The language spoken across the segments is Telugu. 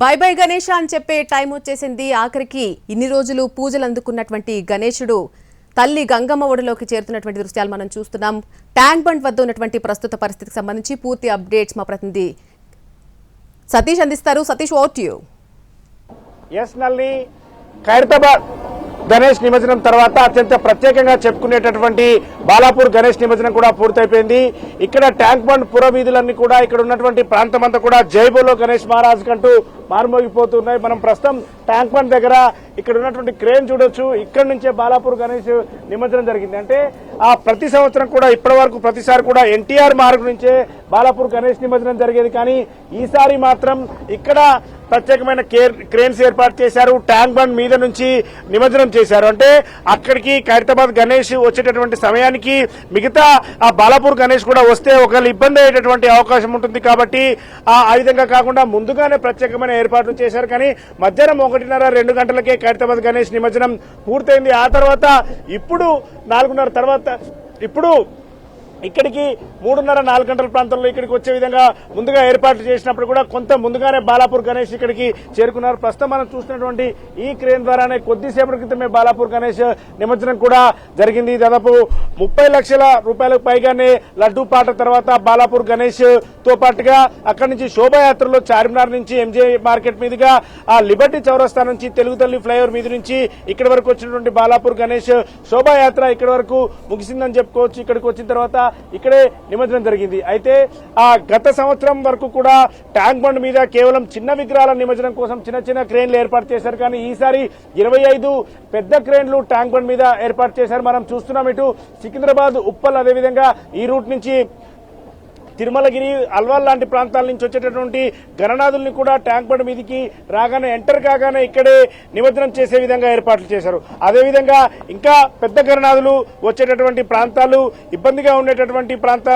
బై బై గణేష అని చెప్పే టైం వచ్చేసింది. ఆఖరికి ఇన్ని రోజులు పూజలు అందుకున్నటువంటి గణేశుడు తల్లి గంగమ్మ ఒడిలోకి చేరుతున్నటువంటి దృశ్యాలు మనం చూస్తున్నాం. ట్యాంక్ బండ్ వద్ద ఉన్నటువంటి ప్రస్తుత పరిస్థితికి సంబంధించి పూర్తి అప్డేట్స్ మా ప్రతినిధి సతీష్ అందిస్తారు. సతీష్ ఓట్ యూ ఎస్ నల్లి ఖైరతాబాద్ గణేష్ నిమజ్జనం తర్వాత అత్యంత ప్రత్యేకంగా చెప్పుకునేటటువంటి బాలాపూర్ గణేష్ నిమజ్జనం కూడా పూర్తయిపోయింది. ఇక్కడ ట్యాంక్ బండ్ పుర వీధులన్నీ కూడా ఇక్కడ ఉన్నటువంటి ప్రాంతం అంతా కూడా జైబోలో గణేష్ మహారాజ్ కంటూ మారుమోగిపోతున్నాయి. మనం ప్రస్తుతం ట్యాంక్ బండ్ దగ్గర ఇక్కడ ఉన్నటువంటి క్రేన్ చూడొచ్చు. ఇక్కడ నుంచే బాలాపూర్ గణేష్ నిమజ్జనం జరిగింది. అంటే ఆ ప్రతి సంవత్సరం కూడా ఇప్పటి వరకు ప్రతిసారి కూడా ఎన్టీఆర్ మార్గ్ నుంచే బాలాపూర్ గణేష్ నిమజ్జనం జరిగేది. కానీ ఈసారి మాత్రం ఇక్కడ ప్రత్యేకమైన కేర్ క్రేన్స్ ఏర్పాటు చేశారు. ట్యాంక్ బండ్ మీద నుంచి నిమజ్జనం చేశారు. అంటే అక్కడికి ఖైరతాబాద్ గణేష్ వచ్చేటటువంటి సమయానికి మిగతా ఆ బాలాపూర్ గణేష్ కూడా వస్తే ఒకళ్ళు ఇబ్బంది అయ్యేటటువంటి అవకాశం ఉంటుంది. కాబట్టి ఆ ఆ విధంగా కాకుండా ముందుగానే ప్రత్యేకమైన ఏర్పాట్లు చేశారు. కానీ మధ్యాహ్నం ఒకటిన్నర రెండు గంటలకే ఖైరతాబాద్ గణేష్ నిమజ్జనం పూర్తయింది. ఆ తర్వాత ఇప్పుడు నాలుగున్నర తర్వాత ఇప్పుడు ఇక్కడికి మూడున్నర నాలుగు గంటల ప్రాంతంలో ఇక్కడికి వచ్చే విధంగా ముందుగా ఏర్పాట్లు చేసినప్పుడు కూడా కొంత ముందుగానే బాలాపూర్ గణేష్ ఇక్కడికి చేరుకున్నారు. ప్రస్తుతం మనం చూసినటువంటి ఈ క్రేన్ ద్వారానే కొద్దిసేపటి క్రితమే బాలాపూర్ గణేష్ నిమజ్జనం కూడా జరిగింది. దాదాపు ముప్పై లక్షల రూపాయలకు పైగానే లడ్డూ పాట తర్వాత బాలాపూర్ గణేష్తో పాటుగా అక్కడి నుంచి శోభాయాత్రలో చార్మినార్ నుంచి ఎంజే మార్కెట్ మీదుగా ఆ లిబర్టీ చౌరస్తా నుంచి తెలుగు తల్లి ఫ్లైఓవర్ మీద నుంచి ఇక్కడి వరకు వచ్చినటువంటి బాలాపూర్ గణేష్ శోభాయాత్ర ఇక్కడి వరకు ముగిసిందని చెప్పుకోవచ్చు. ఇక్కడికి వచ్చిన తర్వాత ఇక్కడే నిమజ్జనం జరిగింది. అయితే ఆ గత సంవత్సరం వరకు కూడా ట్యాంక్ బండ్ మీద కేవలం చిన్న విగ్రహాల నిమజ్జనం కోసం చిన్న చిన్న క్రేన్లు ఏర్పాటు చేశారు. కానీ ఈసారి ఇరవై ఐదు పెద్ద క్రేన్లు ట్యాంక్ బండ్ మీద ఏర్పాటు చేశారు. మనం చూస్తున్నాం ఇటు సికింద్రాబాద్ ఉప్పల్ అదేవిధంగా ఈ రూట్ నుంచి తిరుమలగిరి అల్వాల్ లాంటి ప్రాంతాల నుంచి వచ్చేటటువంటి గణనాథుల్ని కూడా ట్యాంక్ బండ్ మీదకి రాగానే ఎంటర్ కాగానే ఇక్కడే నిమజ్జనం చేసే విధంగా ఏర్పాట్లు చేశారు. అదేవిధంగా ఇంకా పెద్ద గణనాథులు వచ్చేటటువంటి ప్రాంతాలు ఇబ్బందిగా ఉండేటటువంటి ప్రాంత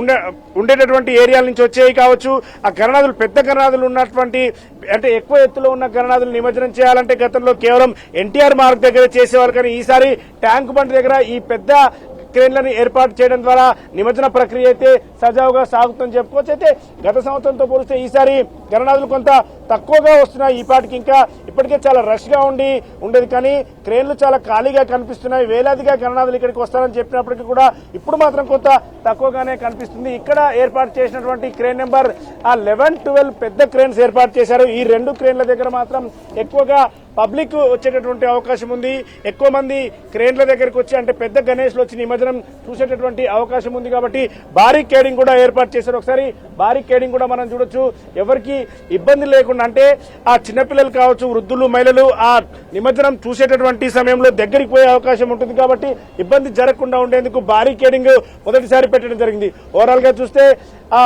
ఉండే- ఉండేటటువంటి ఏరియాల నుంచి వచ్చేవి కావచ్చు. ఆ గణనాథులు పెద్ద గణనాథులు ఉన్నటువంటి అంటే ఎక్కువ ఎత్తులో ఉన్న గణనాథులు నిమజ్జనం చేయాలంటే గతంలో కేవలం ఎన్టీఆర్ మార్గ్ దగ్గర చేసేవారు కానీ ఈసారి ట్యాంక్ బండ్ దగ్గర ఈ పెద్ద క్రేన్లను ఏర్పాటు చేయడం ద్వారా నిమజ్జన ప్రక్రియ అయితే సజావుగా సాగుతుందని చెప్పుకోవచ్చు. అయితే గత సంవత్సరంతో పోలిస్తే ఈసారి గణనాథులు కొంత తక్కువగా వస్తున్నాయి. ఈ పాటికి ఇంకా ఇప్పటికే చాలా రష్గా ఉండి ఉండేది. కానీ క్రేన్లు చాలా ఖాళీగా కనిపిస్తున్నాయి. వేలాదిగా గణనాథులు ఇక్కడికి వస్తారని చెప్పినప్పటికీ కూడా ఇప్పుడు మాత్రం కొంత తక్కువగానే కనిపిస్తుంది. ఇక్కడ ఏర్పాటు చేసినటువంటి క్రేన్ నెంబర్ ఆ లెవెన్ ట్వెల్వ్ పెద్ద క్రేన్స్ ఏర్పాటు చేశారు. ఈ రెండు క్రేన్ల దగ్గర మాత్రం ఎక్కువగా పబ్లిక్ వచ్చేటటువంటి అవకాశం ఉంది. ఎక్కువ మంది క్రేన్ల దగ్గరికి వచ్చి అంటే పెద్ద గణేష్లు వచ్చి నిమజ్జనం చూసేటటువంటి అవకాశం ఉంది కాబట్టి బారికేడింగ్ కూడా ఏర్పాటు చేశారు. ఒకసారి భారీ కేడింగ్ కూడా మనం చూడొచ్చు. ఎవరికి ఇబ్బంది లేకుండా అంటే ఆ చిన్నపిల్లలు కావచ్చు వృద్ధులు మహిళలు ఆ నిమజ్జనం చూసేటటువంటి సమయంలో దగ్గరికి పోయే అవకాశం ఉంటుంది కాబట్టి ఇబ్బంది జరగకుండా ఉండేందుకు భారీ కేడింగ్ మొదటిసారి పెట్టడం జరిగింది. ఓవరాల్గా చూస్తే ఆ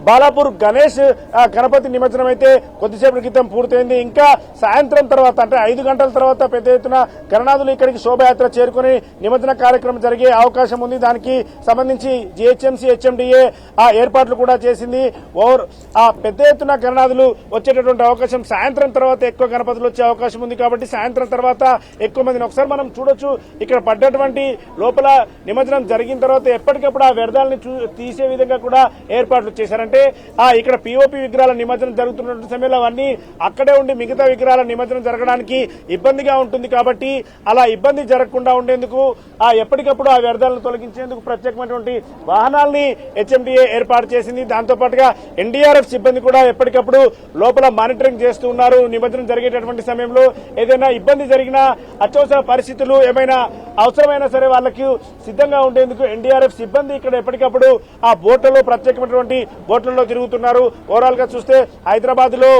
బాలాపూర్ గణేష్ ఆ, గణపతి నిమజ్జనం అయితే కొద్దిసేపటి క్రితం పూర్తయింది. ఇంకా సాయంత్రం తర్వాత అంటే ఐదు గంటల తర్వాత పెద్ద ఎత్తున గణనాథులు ఇక్కడికి శోభయాత్ర చేరుకుని నిమజ్జన కార్యక్రమం జరిగే అవకాశం ఉంది. దానికి సంబంధించి జిహెచ్ఎంసీ హెచ్ఎండిఏ ఆ ఏర్పాట్లు కూడా చేసింది. ఓవర్ ఆ పెద్ద ఎత్తున గణనాథులు వచ్చేటటువంటి అవకాశం సాయంత్రం తర్వాత ఎక్కువ గణపతులు వచ్చే అవకాశం ఉంది కాబట్టి సాయంత్రం తర్వాత ఎక్కువ మందిని ఒకసారి మనం చూడొచ్చు. ఇక్కడ పడ్డటువంటి లోపల నిమజ్జనం జరిగిన తర్వాత ఎప్పటికప్పుడు ఆ వ్యర్థాలని చూ- తీసే విధంగా కూడా ఏర్పాట్లు చేశారంటే ఆ ఇక్కడ పిఓపి విగ్రహాల నిమజ్జనం జరుగుతున్నటువంటి సమయంలో అవన్నీ అక్కడే ఉండి మిగతా విగ్రహాల నిమజ్జనం జరగడానికి ఇబ్బందిగా ఉంటుంది కాబట్టి అలా ఇబ్బంది జరగకుండా ఉండేందుకు ఆ ఎప్పటికప్పుడు ఆ వ్యర్థాలను తొలగించేందుకు ప్రత్యేకమైనటువంటి వాహనాల్ని హెచ్ఎండిఏ ఏర్పాటు చేసింది. దాంతో పాటుగా ఎన్డీఆర్ఎఫ్ సిబ్బంది కూడా ఎప్పటికప్పుడు లోపల మానిటరింగ్ చేస్తూ ఉన్నారు. నిమజ్జనం జరిగేటటువంటి సమయంలో ఏదైనా ఇబ్బంది జరిగినా అత్యవసర పరిస్థితులు ఏమైనా అవసరమైనా సరే వాళ్ళకి సిద్ధంగా ఉండేందుకు ఎన్డీఆర్ఎఫ్ సిబ్బంది ఇక్కడ ఎప్పటికప్పుడు ఆ బోట్లలో ప్రత్యేకమైనటువంటి ఓట్లలో తిరుగుతున్నారు. ఓవరాల్గా చూస్తే హైదరాబాద్లో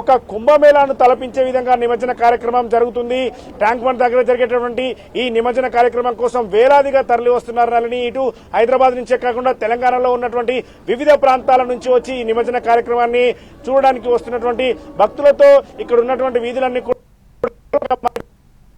ఒక కుంభమేళాను తలపించే విధంగా నిమజ్జన కార్యక్రమం జరుగుతుంది. ట్యాంక్ బండ్ దగ్గర జరిగేటటువంటి ఈ నిమజ్జన కార్యక్రమం కోసం వేలాదిగా తరలి వస్తున్నారని ఇటు హైదరాబాద్ నుంచే కాకుండా తెలంగాణలో ఉన్నటువంటి వివిధ ప్రాంతాల నుంచి వచ్చి ఈ నిమజ్జన కార్యక్రమాన్ని చూడడానికి వస్తున్నటువంటి భక్తులతో ఇక్కడ ఉన్నటువంటి వీధులన్నీ కూడా